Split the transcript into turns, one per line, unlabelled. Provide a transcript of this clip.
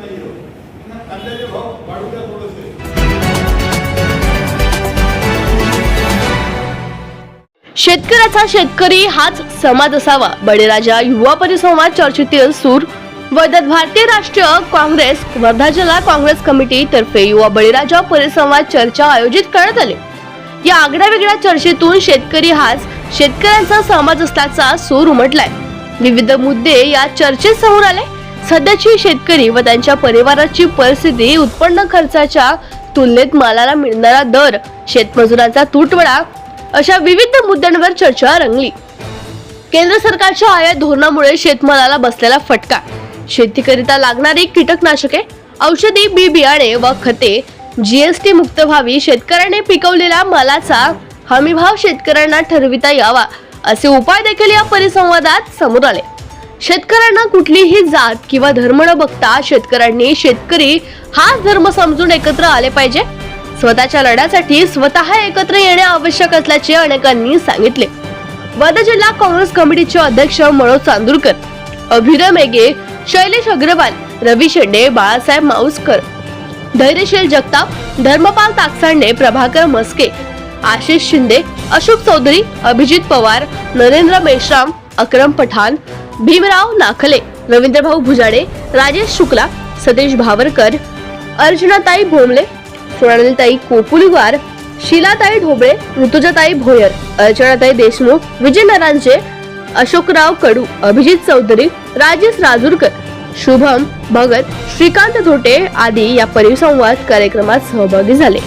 कांद्याचे भाव वाढू द्या थोडेसे.
शेतकऱ्याचा शेतकरी हाच समाज असावा. बळीराजा युवा परिसंवाद चर्चेतील सूर. वैदत भारतीय राष्ट्रीय काँग्रेस वर्धा जिल्हा काँग्रेस कमिटी तर्फे युवा बळीराजा परिसंवाद चर्चा आयोजित करण्यात आली. या आगळ्या वेगळ्या चर्चेतून शेतकरी हाच शेतकऱ्यांचा समाज असल्याचा सूर उमटलाय. विविध मुद्दे या चर्चेत समोर आले. सध्याची शेतकरी व त्यांच्या परिवाराची परिस्थिती उत्पन्न खर्चाच्या तुलनेत मालाला मिळणारा दर शेतमजुरांचा तुटवडा अशा विविध मुद्द्यांवर चर्चा रंगली. केंद्र सरकारच्या आयात धोरणामुळे शेतमालाला बसलेला फटका. शेतीकरिता लागणारी कीटकनाशके औषधी बी बियाणे व खते जीएसटी मुक्त व्हावी शेतकऱ्याने पिकवलेल्या मालाचा हमीभाव शेतकऱ्यांना ठरविता यावा असे उपाय देखील या परिसंवादात समोर आले. शेतकऱ्यांना कुठलीही जात किंवा धर्म न बघता शेतकऱ्यांनी शेतकरी हाच धर्म समजून एकत्र आले पाहिजे. स्वतःच्या लढ्यासाठी स्वतः एकत्र येणे आवश्यक असल्याचे अनेकांनी सांगितले. वर्धा जिल्हा काँग्रेस कमिटीचे अध्यक्ष मनोज चांदूरकर अभिरम मेघे शैलेश अग्रवाल रवी शेंडे बाळासाहेब माऊसकर धैर्यशील जगताप धर्मपाल ताकसांडे प्रभाकर मस्के आशिष शिंदे अशोक चौधरी अभिजित पवार नरेंद्र मेश्राम अक्रम पठाण भीमराव नाखले रवींद्रभाऊ भुजाडे राजेश शुक्ला सतीश भावरकर अर्जुनाताई भोमले सोनालीताई कोपुलीवार शिलाताई ढोबळे ऋतुजाताई भोयर अर्चनाताई देशमुख विजय नरांजे अशोकराव कडू अभिजित चौधरी राजेश राजूरकर शुभम भगत श्रीकांत धोटे आदी या परिसंवाद कार्यक्रमात सहभागी झाले.